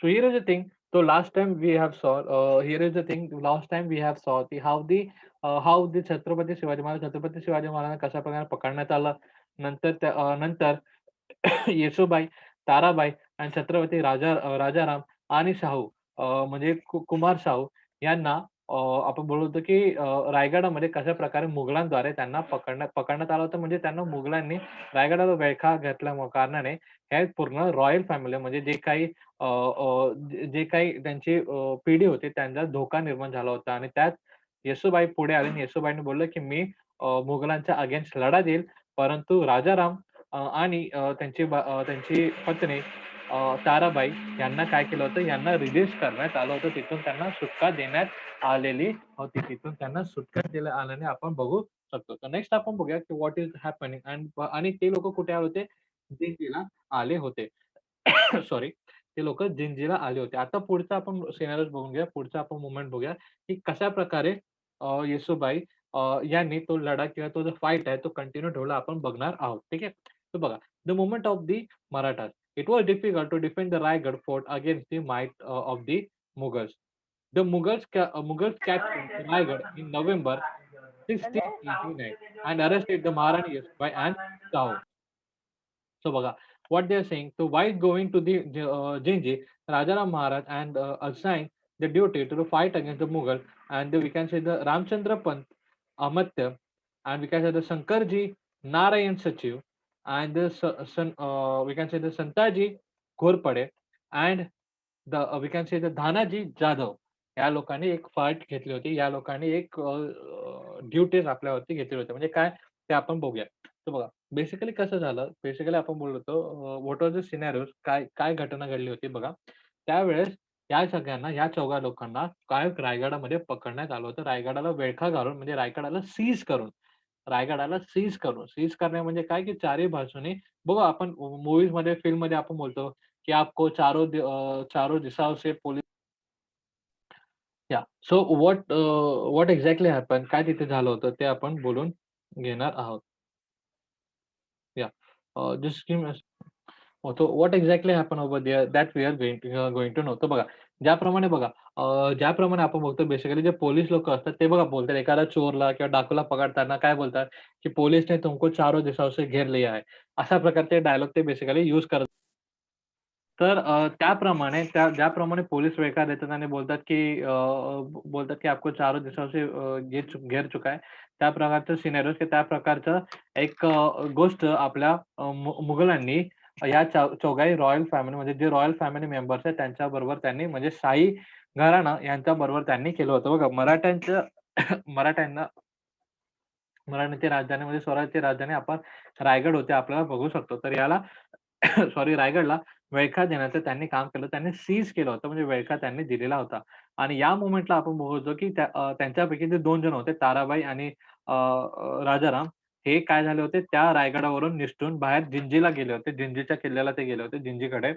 So here is the thing. So last time we have saw. Uh, here is the thing. Last time we have saw the how the uh, how the Chhatrapati Shivaji Maharaj Chhatrapati Shivaji महाराजांना कशा प्रकारे पकडण्यात आलं. नंतर त्या अ, नंतर येसूबाई, ताराबाई आणि छत्रपती राजा अ, राजाराम आणि शाहू अ, म्हणजे कु कुमार शाहू यांना अ, आपण बोलत होतो की रायगडामध्ये कशा प्रकारे मुघलांद्वारे त्यांना पकडण्यात पकडण्यात आलं होतं. म्हणजे त्यांना मुघलांनी रायगडाला वेळखा घातल्या कारणाने हे पूर्ण रॉयल फॅमिली म्हणजे जे काही जे काही त्यांची पिढी होती त्यांचा धोका निर्माण झाला होता आणि त्यात येसुबाई पुढे आले आणि येसुबाईने बोललं की मी मुघलांच्या अगेन्स्ट लढा देईल. परंतु राजाराम आणि त्यांची त्यांची पत्नी ताराबाई यांना काय केलं होतं, यांना रिलीज करण्यात आलं होतं. तिथून त्यांना सुटका देण्यात आलेली होती. तिथून त्यांना सुटका दिल्या आल्याने आपण बघू शकतो. तर नेक्स्ट आपण बघूया की व्हॉट इज हॅपनिंग अँड आणि ते लोक कुठे आले होते? जिंजीला आले होते. सॉरी. ते लोक जिंजीला आले होते. आता पुढचा आपण सिनारिओज बघून घेऊया. पुढचा आपण मुवमेंट बघूया, की कशा प्रकारे येसुबाई यांनी तो लढा किंवा तो जो फाईट आहे तो कंटिन्यू ठेवला आपण बघणार आहोत. ठीक आहे. तर बघा, the movement of the Marathas. it was difficult to defend the Raigad fort against the might uh, of the Mughals. The Mughals, ca- uh, Mughals captured Raigad in November 1689 and arrested the Maharani by an Tao. So, Baga, what they are saying, so while going to the uh, Jinji, Rajaram Maharaj and uh, assigned the duty to fight against the Mughal and the, we can say the Ramchandra Pant Amatya and we can say the Sankarji Narayan Sachiv and the son, uh, we can say the Santaji Ghorpade, and the uh, we can say the Dhanaji Jadhav. या लोकांनी एक fight घेतली होती. या लोकांनी एक uh, duties आपल्यावरती घेतली होती. म्हणजे काय ते आपण बघूया. तर बघा, बेसिकली कसं झालं, बेसिकली आपण बोललो होतो uh, what are the scenario काय काय घटना घडली होती बघा. त्यावेळेस या सगळ्यांना, या चौघा लोकांना काय रायगडामध्ये पकडण्यात आलं होतं. रायगडाला वेळखा घालून म्हणजे रायगडाला सीज करून, रायगडाला सीज करून, सीज करणे म्हणजे काय की चारही बाजूने बघा आपण मुव्हीजमध्ये फिल्ममध्ये आपण बोलतो की आपको चारो चारो अ, दिशाओं से police yeah. So what what exactly happen काय तिथे झालं होतं ते आपण बोलून घेणार आहोत. Yeah. Just what exactly happen over there that we are going to know. बघा, ज्याप्रमाणे बघा अ, ज्याप्रमाणे आपण बघतो बेसिकली जे पोलीस लोक असतात ते बघा बोलतात एखादा चोरला किंवा डाकूला पकडताना काय बोलतात, की पोलीसने तुमको चारों दिशाओं से घेर लिया है." अशा प्रकारचे डायलॉग ते बेसिकली यूज करत तर अ, त्याप्रमाणे त्या ज्याप्रमाणे पोलीस वेकार देतात आणि बोलतात, की अ, अ, बोलतात, की "आपको चारों दिशाओं से अ, घेर चु घेर चुका है." त्या प्रकारचं सिनेरिओज की त्या प्रकारचं एक अ, गोष्ट आपल्या अ, मु मुघलांनी या चौ चौघाही रॉयल फॅमिली म्हणजे जे रॉयल फॅमिली मेंबर्स आहेत त्यांच्या बरोबर त्यांनी म्हणजे शाही घराणं यांच्याबरोबर त्यांनी केलं होतं. बघा मराठ्यांच्या मराठ्यांना मराठ्यांची राजधानी म्हणजे स्वराज्याची राजधानी आपण रायगड होते आपल्याला बघू शकतो. तर याला सॉरी रायगडला वेळखा देण्याचं त्यांनी काम केलं. त्यांनी सीज केलं होतं म्हणजे वेळखा त्यांनी दिलेला होता. आणि या मुवमेंटला आपण बघतो, की त्यांच्यापैकी जे दोन जण होते ताराबाई आणि राजाराम हे काय झाले होते त्या रायगडावरून निसटून बाहेर जिंजीला गेले होते. जिंजीच्या किल्ल्याला ते गेले होते जिंजीकडे.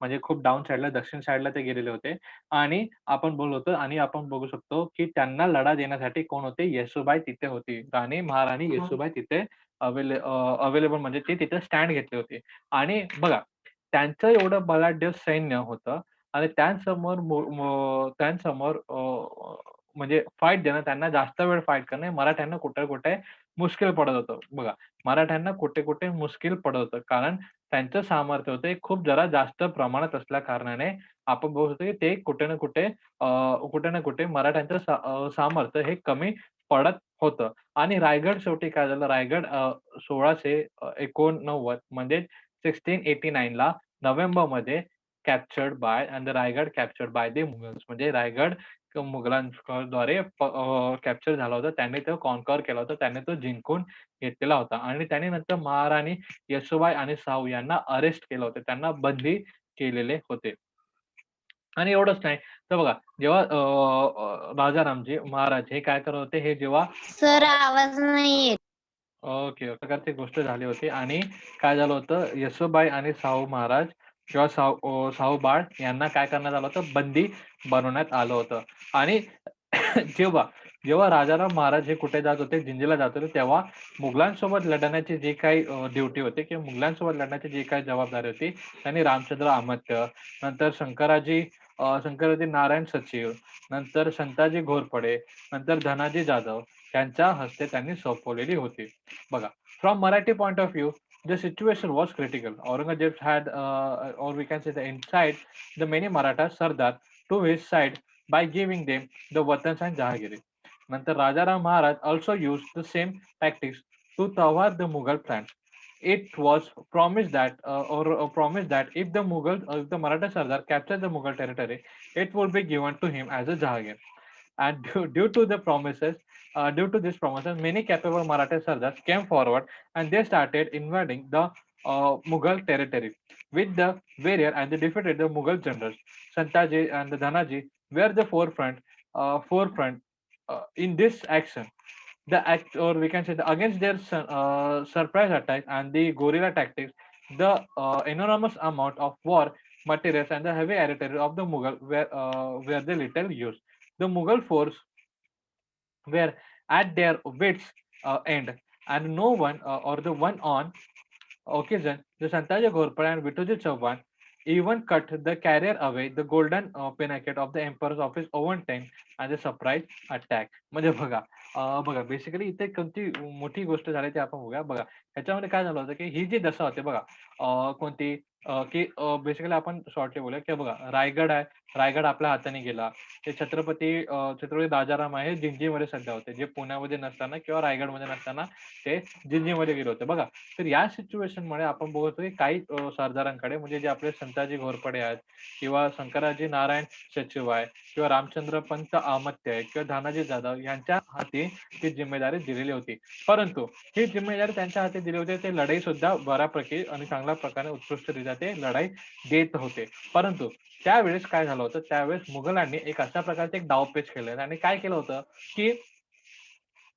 म्हणजे खूप डाउन साइडला दक्षिण साइडला ते गेलेले होते. आणि आपण बोललो होतो आणि आपण बघू शकतो, की त्यांना लढा देण्यासाठी कोण होते? येसूबाई तिथे होती. राणी महाराणी येसूबाई तिथे अवेले अवेलेबल म्हणजे ते तिथे स्टँड घेतले होते. आणि बघा त्यांचं एवढं बलाढ्य सैन्य होतं आणि त्यांसमोर त्यांसमोर म्हणजे फाईट देणं त्यांना जास्त वेळ फाईट करणं मराठ्यांना कुठे-कुठे मुश्किल पडत होतं. बघा, मराठ्यांना कुठे-कुठे मुश्किल पडत होतं. कारण त्यांचं सामर्थ्य होतं, खूप जरा जास्त प्रमाणात असल्या कारणाने आपण बघू शकतो, की ते कुठे ना कुठे कुठे ना कुठे मराठ्यांचं सामर्थ्य हे कमी पडत होतं. आणि रायगड शेवटी काय झालं, रायगड सोळाशे एकोणनव्वद म्हणजे 1689 ला नोव्हेंबरमध्ये captured by and Raigad captured by the Mughals म्हणजे रायगड मुघलांद्वारे कॅप्चर झाला होता. त्यांनी तो कॉन्कर केला होता. त्यांनी तो जिंकून घेतलेला होता आणि त्याने नंतर महाराणी येसूबाई आणि शाहू यांना अरेस्ट केलं होतं. त्यांना बंदी केलेले होते. आणि एवढंच नाही, तर बघा जेव्हा अ, राजारामजी महाराज हे काय करत होते, हे जेव्हा सर आवाज नाही. ओके. प्रकारची गोष्ट झाली होती आणि काय झालं होतं, येसूबाई आणि शाहू महाराज किंवा साऊ साहूबाळ बाळ यांना काय करण्यात आलं होतं, बंदी बनवण्यात आलं होतं. आणि जेव्हा जेव्हा राजाराम महाराज हे कुठे जात होते? जिंजीला जात होते तेव्हा मुघलांसोबत लढण्याची जी काही ड्युटी होती किंवा मुघलांसोबत लढण्याची जी काही जबाबदारी होती त्यांनी रामचंद्र आमत्य नंतर शंकराजी शंकराजी नारायण सचिव नंतर संताजी घोरपडे नंतर धनाजी जाधव यांच्या हस्ते त्यांनी सोपवलेली होती. बघा from Marathi point of view the situation was critical. Aurangzeb had, uh, or we can say, the inside the many Maratha Sardar to his side by giving them the Vatans and Jahagiri. Nantar Rajaram Maharaj also used the same tactics to thwart the Mughal plans. It was promised that, uh, or uh, promised that if the Mughal, uh, if the Maratha Sardar captured the Mughal territory, it would be given to him as a Jahagir. And due, due to the promises, uh, due to this promotion, many capable Maratha Sardars came forward and they started invading the uh, Mughal territory with the warrior and they defeated the Mughal generals. Santaji and the Dhanaji were the forefront, uh, forefront uh, in this action. The act, or we can say, the, against their uh, surprise attack and the guerrilla tactics, the enormous amount of war materials and the heavy artillery of the Mughal were were the little used. The Mughal force were at their wits uh, end and no one uh, or the one on occasion the Santaja Ghorpade and Vituji Chauhan even cut the carrier away the golden uh, pinnacle of the emperor's office own time and the surprise attack म्हणजे बघा बघा basically इथे कोणती मोठी गोष्ट झाली ते आपण बघूया बघा ह्याच्यामध्ये काय झालं होतं की ही जी दशा होते बघा कोणती की बेसिकली आपण शॉर्टली बोलूया की बघा रायगड आहे. रायगड आपल्या हाताने गेला. ते छत्रपती छत्रपती राजाराम आहे जिंजीमध्ये सध्या होते. जे पुण्यामध्ये नसताना किंवा रायगडमध्ये नसताना ते जिंजीमध्ये गेले होते. बघा तर या सिच्युएशन मुळे आपण बघतो की काही सरदारांकडे म्हणजे जे आपले संताजी घोरपडे आहेत किंवा शंकराजी नारायण सचिव आहे किंवा रामचंद्र पंत अहमत्य आहे किंवा धानाजी जाधव यांच्या हाती ती जिम्मेदारी दिलेली होती. परंतु ही जिम्मेदारी त्यांच्या हाती दिली होती. ते लढाई सुद्धा बऱ्यापैकी आणि चांगल्या प्रकारे उत्कृष्टरित्या ते लढाई देत होते. परंतु त्यावेळेस काय झालं होतं? त्यावेळेस मुघलांनी एक अशा प्रकारचे एक डावपेच केले आणि काय केलं होतं की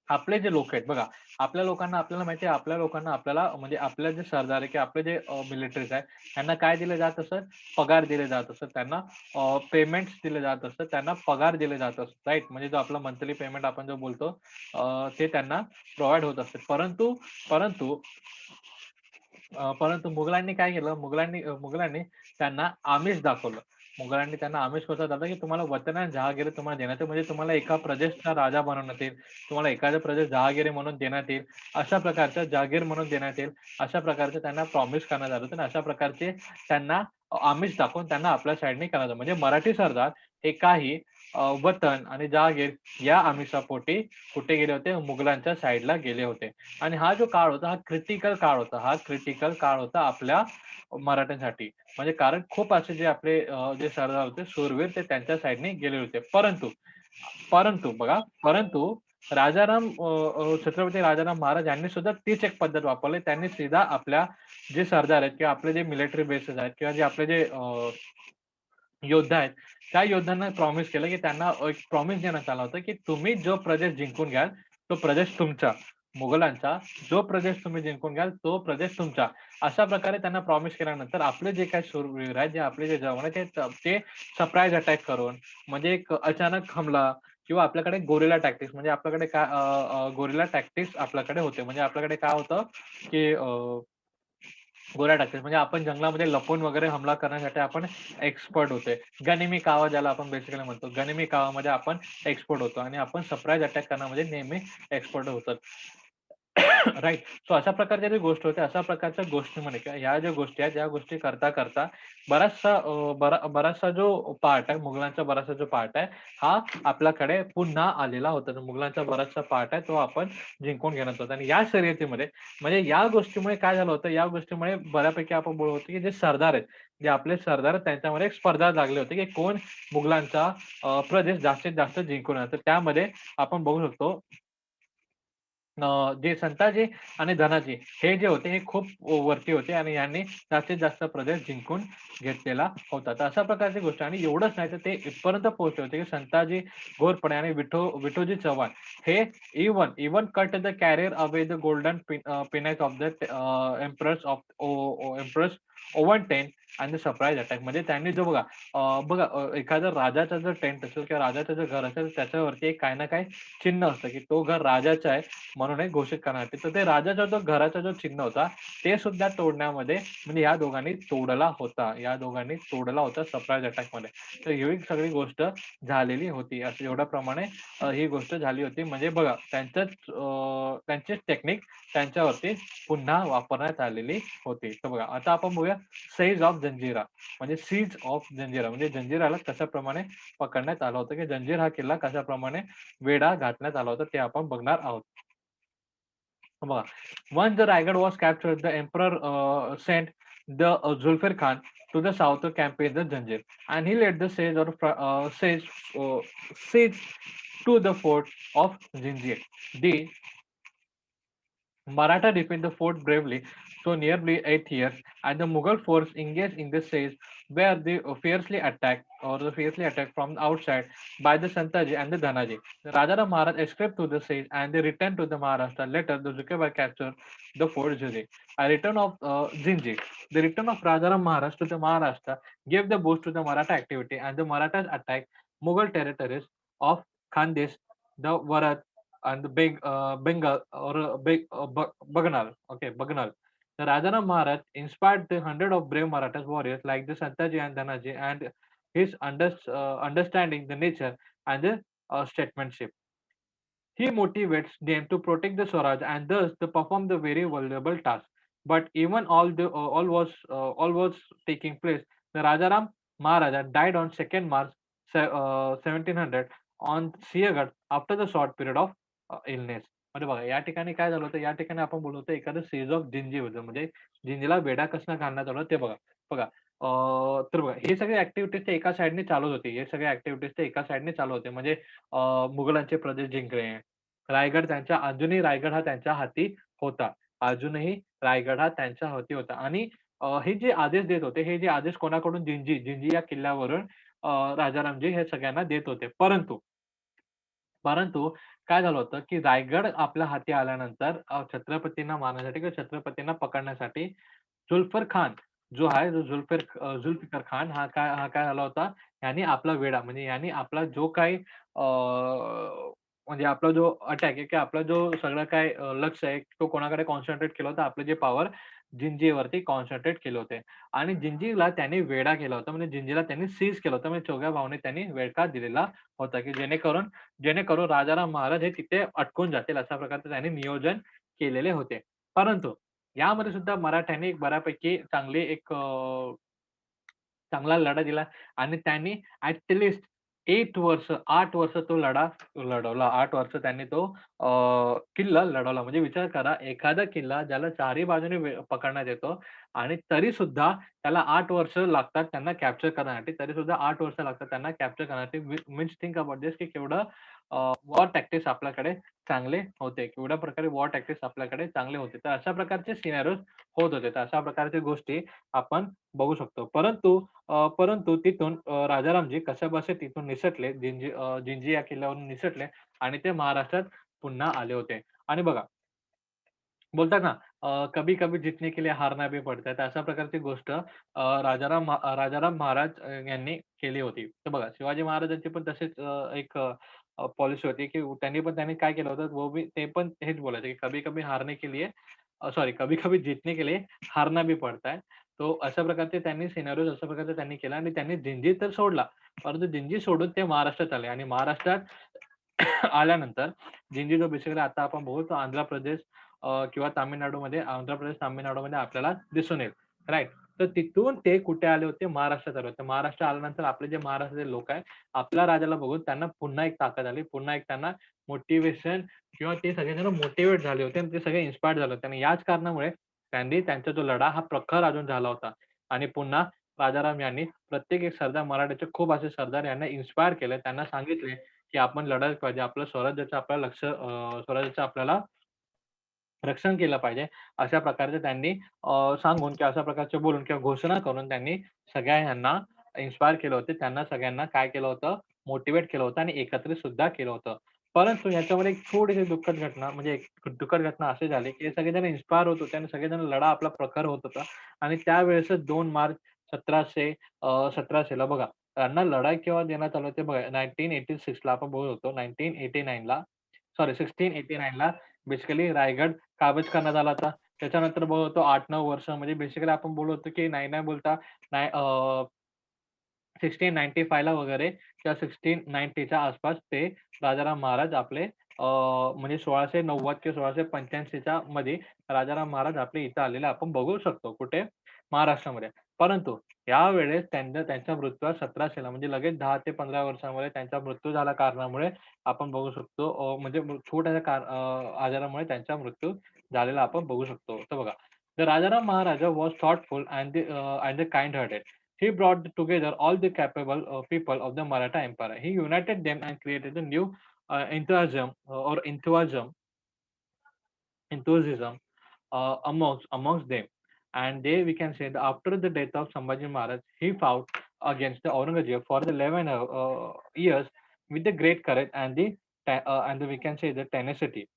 आपले जे लोक आहेत बघा आपल्या लोकांना आपल्याला माहिती आहे आपल्या लोकांना आपल्याला म्हणजे आपल्या जे सरदार आहे किंवा आपले जे मिलिटरीज आहे त्यांना काय दिले जात असत? पगार दिले जात असत. त्यांना पेमेंट्स दिले जात असत. त्यांना पगार दिले जात असत. राईट म्हणजे जो आपला मंथली पेमेंट आपण जो बोलतो ते त्यांना प्रोव्हाइड होत असते. परंतु परंतु परंतु मुघलांनी काय केलं? मुघलांनी मुघलांनी त्यांना आमिष दाखवलं. मुघलांनी त्यांना आमिष कसं दाखवलं की तुम्हाला वतन आणि जहागिरी तुम्हाला देण्यात येईल. म्हणजे तुम्हाला एका प्रदेशचा राजा बनवण्यात येईल. तुम्हाला एखादा प्रदेश जहागिरी म्हणून देण्यात येईल. अशा प्रकारचं जागीर म्हणून देण्यात येईल. अशा प्रकारचे त्यांना प्रॉमिस करण्यात आलं होतं. आणि अशा प्रकारचे त्यांना आमिष दाखवून त्यांना आपल्या साईडने करण्यात म्हणजे मराठी सरदार हे काही वतन आणि जहागीर या आमिषापोटी कुठे गेले होते मुघलांच्या साईडला गेले होते. आणि हा जो काळ होता हा क्रिटिकल काळ होता हा क्रिटिकल काळ होता आपल्या मराठ्यांसाठी. म्हणजे कारण खूप असे जे आपले जे सरदार होते सूरवीर ते त्यांच्या साईडने गेले होते. परंतु परंतु बघा परंतु राजाराम अं, छत्रपती राजाराम महाराज यांनी सुद्धा तीच एक पद्धत वापरली. त्यांनी सीधा आपल्या जे सरदार आहेत किंवा आपले जे मिलिटरी बेसेस आहेत किंवा जे आपले जे योद्धा आहेत त्या योद्ध्यांना प्रॉमिस केलं की त्यांना एक प्रॉमिस देण्यात आला होता की तुम्ही जो प्रदेश जिंकून घ्याल तो प्रदेश तुमचा. मुघलांचा जो प्रदेश तुम्ही जिंकून घ्याल तो प्रदेश तुमचा. अशा प्रकारे त्यांना प्रॉमिस केल्यानंतर आपले जे काही शूरवीर आहेत जे आपले जे जवान आहेत ते- ते सरप्राईज अटॅक करून म्हणजे एक अचानक हमला किंवा आपल्याकडे गोरिला टॅक्टिक्स म्हणजे आपल्याकडे काय गोरिला टॅक्टिक्स आपल्याकडे होते. म्हणजे आपल्याकडे काय होतं की गोळ्या टाकते म्हणजे आपण जंगलामध्ये लपून वगैरे हमला करण्यासाठी आपण एक्सपर्ट होते गनिमी कावा ज्याला आपण बेसिकली म्हणतो. गनिमी कावामध्ये आपण एक्सपर्ट होतो आणि आपण सरप्राईज अटॅक करण्यामध्ये नेहमी एक्सपर्ट होतो. राईट सो अशा प्रकारच्या जी गोष्ट होत्या अशा प्रकारच्या गोष्टीमध्ये किंवा ह्या ज्या गोष्टी आहेत या गोष्टी करता करता बराचसा बराचसा जो पार्ट आहे मुघलांचा बराचसा जो पार्ट आहे हा आपल्याकडे पुन्हा आलेला होता. मुघलांचा बराचसा पार्ट आहे तो आपण जिंकून घेण्यात होता आणि या शर्यतीमध्ये म्हणजे या गोष्टीमुळे काय झालं होतं? या गोष्टीमुळे बऱ्यापैकी आपण बोलत होतो की जे सरदार आहेत जे आपले सरदार आहेत त्यांच्यामध्ये एक स्पर्धा लागली होती की कोण मुघलांचा प्रदेश जास्तीत जास्त जिंकून येणार. तर त्यामध्ये आपण बघू शकतो जे संताजी आणि धनाजी हे जे होते हे खूप वरती होते आणि यांनी जास्तीत जास्त प्रदेश जिंकून घेतलेला होता. तर अशा प्रकारची गोष्ट आणि एवढंच नाही तर ते इथपर्यंत पोहोचले होते की संताजी घोरपडे आणि विठो विठोजी चव्हाण हे even even cut the carrier away the golden pinnacle of the empress of empress oven tent आणि सरप्राईज अटॅक. म्हणजे त्यांनी जो बघा बघा एखादा राजाचा जर टेंट असेल किंवा राजाचं जर घर असेल त्याच्यावरती एक काही ना काही चिन्ह असतं की तो घर राजाचा आहे म्हणून हे घोषित करण्यासाठी तर ते राजाचा जो घराचा जो चिन्ह होता ते सुद्धा तोडण्यामध्ये म्हणजे या दोघांनी तोडला होता. या दोघांनी तोडला होता सरप्राईज अटॅकमध्ये तर ही सगळी गोष्ट झालेली होती. असं एवढ्या प्रमाणे ही गोष्ट झाली होती. म्हणजे बघा त्यांच्याच अ, त्यांचीच टेक्निक त्यांच्यावरती पुन्हा वापरण्यात आलेली होती. तर बघा आता आपण बघूया सेज ऑफ जंजिरा म्हणजे सीज ऑफ जंजिरा म्हणजे जंजिराला कशाप्रमाणे पकडण्यात आलं होतं की जंजीर हा किल्ला कशाप्रमाणे वेढा घातण्यात आला होता ते आपण बघणार आहोत बघा once the Raigad was captured the emperor uh, sent the uh, Zulfir Khan to the south to campaign the Zanjir and he led the siege or uh, siege uh, siege to the fort of Zinjir. The Maratha defended the fort bravely for nearly eight years, and the Mughal force engaged in the siege where they fiercely attacked or the fiercely attacked from the outside by the Santaji and the Dhanaji. The Rajaram Maharaj escaped to the siege and they returned to the Maharashtra. Later, the Zukebai captured the fort Jhuli. A return of uh, Zinji. The return of Rajaram Maharaj to the Maharashtra gave the boost to the Maratha activity and the Marathas attacked Mughal territories of Khandesh, the Varat, and the big uh, Bengal or uh, big uh, Baganal. Okay, Baganal. The Rajaram Maharaj inspired the hundred of brave Marathas warriors like the Santaji and Dhanaji and his under, uh, understanding the nature and the uh, statesmanship. He motivates them to protect the Swaraj and thus to perform the very valuable task. But even all the uh, all was uh, all was taking place, the Rajaram Maharaja died on 2nd March uh, 1700 on Siagat after the short period of uh, illness. म्हणजे बघा या ठिकाणी काय झालं होतं? या ठिकाणी आपण बोललो होतो एखादं सेज ऑफ जिंजी होतं म्हणजे जिंजीला वेडा कसं घालण्यात आलं? ते बघा बघा अं, तर बघा हे सगळे ऍक्टिव्हिटीज ते एका साईडने चालू होते. हे सगळे ऍक्टिव्हिटीज ते एका साईडने चालू होते. म्हणजे मुघलांचे प्रदेश जिंकणे रायगड त्यांच्या अजूनही रायगड हा त्यांच्या हाती होता. अजूनही रायगड हा त्यांच्या हाती होता. आणि हे जे आदेश देत होते हे जे आदेश कोणाकडून? जिंजी जिंजी या किल्ल्यावरून राजारामजी हे सगळ्यांना देत होते. परंतु परंतु काय झालं होतं की रायगड आपल्या हाती आल्यानंतर अ, छत्रपतींना मारण्यासाठी किंवा छत्रपतींना पकडण्यासाठी जुल्फर खान जो आहे जो जुल्फिर अ, जुल्फिकार खान हा काय हा काय झाला होता? यांनी आपला वेढा म्हणजे यांनी आपला जो काही अ, म्हणजे आपला जो अटॅक आहे की आपला जो सगळं काय अ, लक्ष आहे तो कोणाकडे कॉन्सन्ट्रेट केलं होतं? आपलं जे पॉवर जिंजीवरती कॉन्सन्ट्रेट केले होते. आणि जिंजीला त्यांनी वेडा केला होता. म्हणजे जिंजीला त्यांनी सीज केलं होतं. म्हणजे चौघ्या भावने त्यांनी वेळका दिलेला होता की जेणेकरून जेणेकरून राजाराम महाराज हे तिथे अटकून जातील अशा प्रकारचे त्यांनी नियोजन केलेले होते. परंतु यामध्ये सुद्धा मराठ्यांनी एक बऱ्यापैकी चांगली एक चांगला लढा दिला. आणि त्यांनी ऍट एट वर्ष आठ वर्ष तो लढा लढवला. आठ वर्ष त्यांनी तो किल्ला लढवला. म्हणजे विचार करा एखादा किल्ला ज्याला चारही बाजूने पकडण्यात येतो आणि तरी सुद्धा त्याला आठ वर्ष लागतात त्यांना कॅप्चर करण्यासाठी. तरी सुद्धा आठ वर्ष लागतात त्यांना कॅप्चर करण्यासाठी. मीन्स थिंक अबाउट दिस की केवढं वॉर टॅक्टिक्स आपल्याकडे चांगले होते. केवढ्या प्रकारे वॉर टॅक्टिक्स आपल्याकडे चांगले होते. तर अशा प्रकारचे सिनेरिओज होत होते. तर अशा प्रकारच्या गोष्टी आपण बघू शकतो. परंतु परंतु तिथून राजारामजी राजारामजी कसेबसे तिथून निसटले. जिंजी जिंजी या किल्ल्यावरून निसटले आणि ते महाराष्ट्रात पुन्हा आले होते. आणि बघा बोलतात ना कभी-कभी जीतने के लिए हारना भी पड़ता तर अशा प्रकारची गोष्ट अ, राजाराम महा अ, राजाराम महाराज अ, यांनी केली होती. तर बघा शिवाजी महाराजांची पण तशीच अ, एक अ, पॉलिसी होती की त्यांनी पण त्यांनी काय केलं होतं वो भी ते पण हेच बोलायचे की कभी-कभी हारने के लिए अ, सॉरी कभी-कभी जीतने के लिए हारना भी पड़ता है. तो अशा प्रकारचे त्यांनी सिनेरिओज अशा प्रकारचे त्यांनी केला आणि त्यांनी जिंजी तर सोडला. परंतु जिंजी सोडून ते महाराष्ट्रात आले आणि महाराष्ट्रात आल्यानंतर जिंजी जो बेसिकली आता आपण बघू तो आंध्र प्रदेश किंवा तामिळनाडूमध्ये आंध्र प्रदेश, तामिळनाडूमध्ये आपल्याला दिसून येईल. राईट तर तिथून ते कुठे आले होते? महाराष्ट्रात आले होते. महाराष्ट्र आल्यानंतर आपले जे महाराष्ट्राचे लोक आहेत, आपल्या राजाला बघून त्यांना पुन्हा एक ताकद आली. पुन्हा एक त्यांना मोटिवेशन किंवा ते सगळेजण मोटिवेट झाले होते आणि ते सगळे इन्स्पायर्ड झाले होते आणि याच कारणामुळे त्यांनी त्यांचा जो लढा हा प्रखर अजून झाला होता आणि पुन्हा राजाराम यांनी प्रत्येक एक सरदार मराठ्याचे खूप असे सरदार यांना इन्स्पायर केले. त्यांना सांगितले की आपण लढायला पाहिजे. आपलं स्वराज्याचं आपल्याला लक्ष स्वराज्याचं आपल्याला रक्षण केलं पाहिजे. अशा प्रकारचे त्यांनी सांगून किंवा अशा प्रकारचे बोलून किंवा घोषणा करून त्यांनी सगळ्या ह्यांना इन्स्पायर केलं होतं. त्यांना सगळ्यांना काय केलं होतं? मोटिवेट केलं होतं आणि एकत्रित सुद्धा केलं होतं. परंतु ह्याच्यामध्ये एक छोटीशी दुःखद घटना म्हणजे एक दुःखद घटना अशी झाली, की सगळेजण इन्स्पायर होत होते आणि सगळेजण लढा आपला प्रखर होत होता आणि त्यावेळेस दोन मार्च 1700 अ, 1700 ला बघा, त्यांना लढाई केव्हा देण्यात आलं ते बघा 1986 ला आपण बोलत होतो 1989 ला सॉरी 1689 ला बेसिकली रायगड काबज करण्यात आला होता. त्याच्यानंतर बोलत होतो 8-9 वर्ष म्हणजे बेसिकली आपण बोलत होतो, की नाही, नाही बोलता नाही अ 1695 ला वगैरे किंवा सिक्स्टीन नाईन्टीच्या आसपास ते राजाराम महाराज आपले म्हणजे सोळाशे नव्वद किंवा 1685 च्या मध्ये राजाराम महाराज आपले इथं आलेले आपण बघू शकतो. कुठे? महाराष्ट्रामध्ये. परंतु यावेळेस त्यांना त्यांच्या मृत्यूवर सतराशे म्हणजे लगेच दहा ते पंधरा वर्षामध्ये त्यांचा मृत्यू झाला कारणामुळे आपण बघू शकतो म्हणजे छोट्या कार आजारामुळे त्यांचा मृत्यू झालेला आपण बघू शकतो. तर बघा the Rajaram Maharaja was thoughtful and and the kind hearted he brought together all the capable people of the Maratha empire he united them and created the new enthusiasm or enthusiasm enthusiasm amongst amongst them And they we can say that after the death of Sambhaji Maharaj, he fought against the Aurangzeb for the 11 uh, uh, years with the great courage and the uh, and the, we can say the tenacity.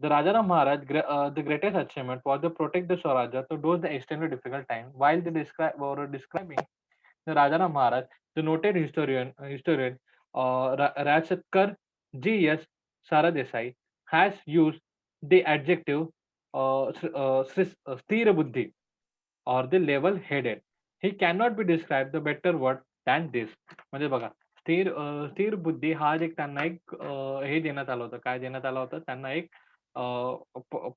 The Rajaram Maharaj, uh, the greatest achievement was to protect the Swarajya to those the extremely difficult time. While they describe or describing the Rajaram Maharaj, the noted historian historian uh, Ra- G.S. Saradesai has used the adjective स्थिर बुद्धी or the level headed buddhi or the level headed. He cannot be described the better word than this. म्हणजे बघा स्थिर स्थिर बुद्धी हा एक त्यांना एक हे देण्यात आलं होतं. काय देण्यात आलं होतं? त्यांना एक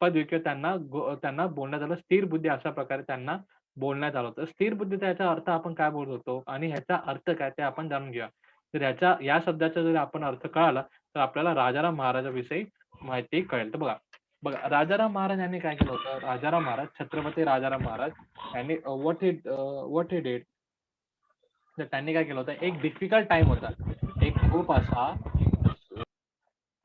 पदवी किंवा त्यांना त्यांना बोलण्यात आलं स्थिर बुद्धी अशा प्रकारे त्यांना बोलण्यात आलं होतं. स्थिर बुद्धीचा याचा अर्थ आपण काय बोलत होतो आणि ह्याचा अर्थ काय ते आपण जाणून घेऊया. तर ह्याच्या या शब्दाचा जर आपण अर्थ कळाला, तर आपल्याला राजाराम महाराजाविषयी माहिती कळेल. तर बघा, बघा राजाराम महाराज यांनी काय केलं होतं? राजाराम महाराज, छत्रपती राजाराम महाराज यांनी what it what it did तर त्यांनी काय केलं होतं? एक डिफिकल्ट टाइम होता. एक खूप असा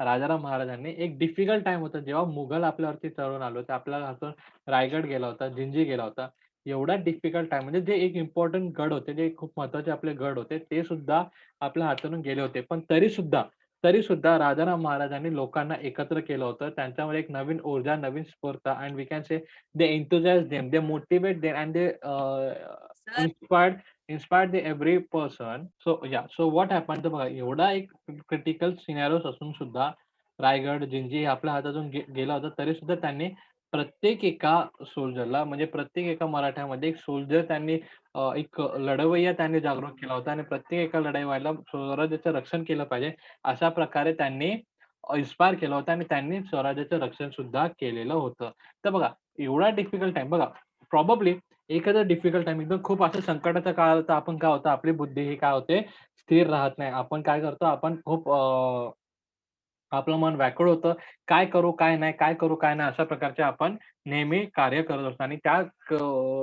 राजाराम महाराजांनी एक डिफिकल्ट टाइम होता. जेव्हा मुघल आपल्यावरती चढून आलो होते. आपल्या हातून रायगड गेला होता, जिंजी गेला होता. एवढा डिफिकल्ट टाइम म्हणजे जे एक इम्पॉर्टंट गड होते, जे खूप महत्त्वाचे आपले गड होते, ते सुद्धा आपल्या हातून गेले होते. पण तरी सुद्धा तरी सुद्धा राजाराम महाराजांनी लोकांना एकत्र केलं होतं. त्यांच्यामध्ये एक नवीन ऊर्जा, नवीन स्फूर्त and we can say they enthusiast them, they motivate them and they inspired inspired the every person. So yeah so what happened तर बघा एवढा एक क्रिटिकल सिनारिओस असून सुद्धा रायगड, जिंजी आपल्या हातातून गेला होता. तरी सुद्धा त्यांनी प्रत्येक एका सोल्जरला म्हणजे प्रत्येक एका मराठ्यामध्ये एक सोल्जर त्यांनी अ, एक लढवय्या त्यांनी जागरूक केला होता आणि प्रत्येक एका लढवय्याला स्वराज्याचं रक्षण केलं पाहिजे, अशा प्रकारे त्यांनी इन्स्पायर केलं होतं आणि त्यांनी स्वराज्याचं रक्षण सुद्धा केलेलं होतं. तर बघा एवढा डिफिकल्ट टाईम बघा प्रॉबब्ली एखादा डिफिकल्ट टाईम एकदम खूप असं संकटाचा काळ होता आपण काय होतं आपली बुद्धी ही काय होते स्थिर राहत नाही. आपण काय करतो आपण खूप अ, आपलं मन व्याकुळ होतं. काय करू, काय नाही, काय करू, काय नाही अशा प्रकारचे आपण नेहमी कार्य करत असतो आणि त्या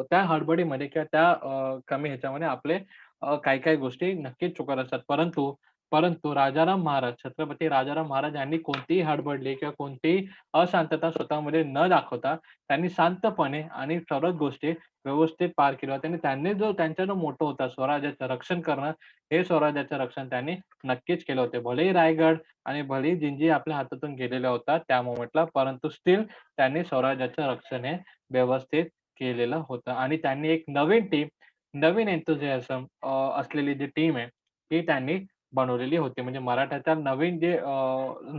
त्या हडबडीमध्ये किंवा त्या अ, कमी ह्याच्यामध्ये आपले अ, काही-काही गोष्टी नक्कीच चुकत असतात. परंतु परंतु राजाराम महाराज, छत्रपती राजाराम महाराज यांनी कोणतीही हडबडली किंवा कोणतीही अशांतता स्वतःमध्ये न दाखवता त्यांनी शांतपणे आणि सर्वच गोष्टी व्यवस्थित पार केल्या त्यांनी त्यांनी जो त्यांचा जो मोठं होता स्वराज्याचं रक्षण करणं, हे स्वराज्याचं रक्षण त्यांनी नक्कीच केलं होते. भलेही रायगड आणि भलेही जिंजी आपल्या हातातून गेलेला होता त्या मोमेंटला, परंतु स्टील त्यांनी स्वराज्याचं रक्षण हे व्यवस्थित केलेलं होतं. आणि त्यांनी एक नवीन टीम, नवीन एन्थुझियासम असलेली जी टीम आहे, ती त्यांनी बनवलेली होती. म्हणजे मराठ्याच्या नवीन जे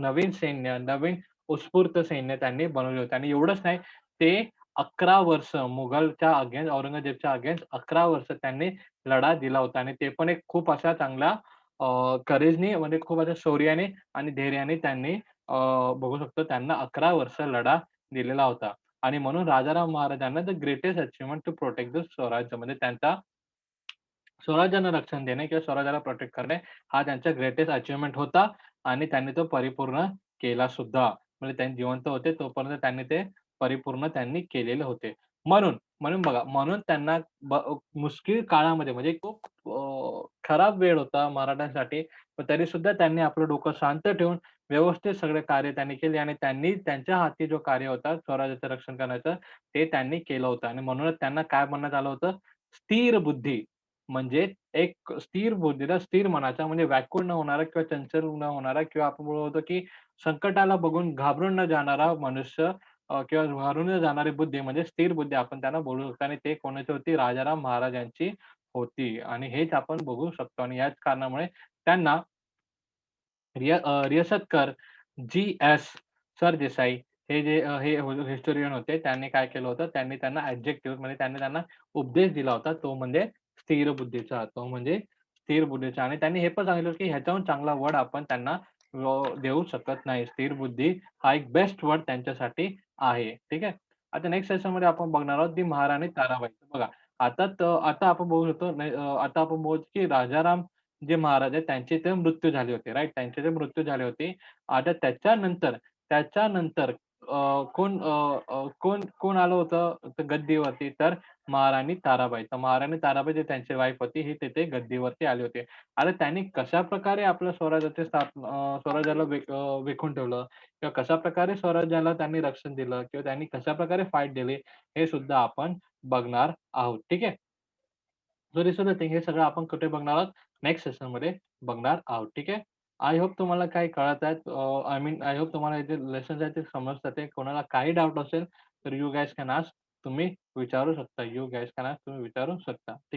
नवीन सैन्य, नवीन उत्स्फूर्त सैन्य त्यांनी बनवले होते. आणि एवढंच नाही, ते 11 वर्ष मुघलच्या अगेन्स्ट औरंगजेबच्या अगेन्स्ट 11 वर्ष त्यांनी लढा दिला होता. आणि ते पण एक खूप असा चांगला करेजनी म्हणजे खूप अशा शौर्याने आणि धैर्याने त्यांनी बघू शकतो त्यांना 11 वर्ष लढा दिलेला होता. आणि म्हणून राजाराम महाराजांना the greatest achievement to protect the Swarajya म्हणजे त्यांचा स्वराज्याला रक्षण देणे किंवा स्वराज्याला प्रोटेक्ट करणे हा त्यांचा ग्रेटेस्ट अचिव्हमेंट होता आणि त्यांनी तो परिपूर्ण केला सुद्धा. म्हणजे त्यांनी जिवंत होते तोपर्यंत त्यांनी ते परिपूर्ण त्यांनी केलेले होते. म्हणून, म्हणून बघा म्हणून त्यांना मुश्किल काळामध्ये म्हणजे खूप खराब वेळ होता मराठ्यांसाठी, पण तरी सुद्धा त्यांनी आपलं डोकं शांत ठेवून व्यवस्थित सगळे कार्य त्यांनी केले आणि त्यांनी त्यांच्या हाती जो कार्य होता स्वराज्याचं रक्षण करण्याचं, ते त्यांनी केलं होतं आणि म्हणूनच त्यांना काय म्हणण्यात आलं होतं? स्थिर बुद्धी. म्हणजे एक स्थिर बुद्धीला, स्थिर मनाचा म्हणजे व्याकुळ न होणारा किंवा चंचल न होणारा किंवा आपण बोलतो की संकटाला बघून घाबरून न जाणारा मनुष्य किंवा घाबरून न जाणारी बुद्धी म्हणजे स्थिर बुद्धी आपण त्यांना बोलू शकतो आणि ते कोणाची होती? राजाराम महाराजांची होती आणि हेच आपण बघू शकतो आणि याच कारणामुळे त्यांना रियसतकर जी एस सरदेसाई हे जे हे हिस्टोरियन होते. त्यांनी काय केलं होतं? त्यांनी त्यांना ऍब्जेक्टिव्ह म्हणजे त्यांनी त्यांना उपदेश दिला होता. तो म्हणजे स्थिर बुद्धीचा. तो म्हणजे स्थिर बुद्धीचा आणि त्यांनी हे पण सांगितलं की ह्याच्याहून चांगला वर्ड आपण त्यांना देऊ शकत नाही. स्थिर बुद्धी हा एक बेस्ट वर्ड त्यांच्यासाठी आहे. ठीक आहे. आता नेक्स्ट सेशनमध्ये आपण बघणार आहोत दी महाराणी ताराबाई. बघा आता आता आपण बघू शकतो आता आपण बघू की राजाराम जे महाराज आहेत त्यांचे ते मृत्यू झाले होते. राईट त्यांचे ते मृत्यू झाले होते. आता त्याच्यानंतर त्याच्यानंतर कोण कोण कोण आलं होतं गद्दीवरती? तर महाराणी ताराबाई. तर महाराणी ताराबाई जे त्यांची वाईफ होती, ही तिथे गद्दीवरती आले होते. आणि त्यांनी कशाप्रकारे आपल्या स्वराज्याचे स्थापना स्वराज्याला विकून ठेवलं किंवा कशाप्रकारे स्वराज्याला त्यांनी रक्षण दिलं किंवा त्यांनी कशा प्रकारे फाईट दिली, हे सुद्धा आपण बघणार आहोत. ठीक आहे. सो सुद्धा हे सगळं आपण कुठे बघणार आहोत? नेक्स्ट सेशनमध्ये बघणार आहोत. ठीक आहे. आय होप तुम्हाला काही कळत आहेत. आय मीन आय होप तुम्हाला जे लेसन्स आहेत ते समजतात कोणाला काही डाउट असेल तर यू गाईज कॅन आस्क तुम्ही विचारू शकता. यू गाईज कॅन आस्क तुम्ही विचारू शकता. ठीक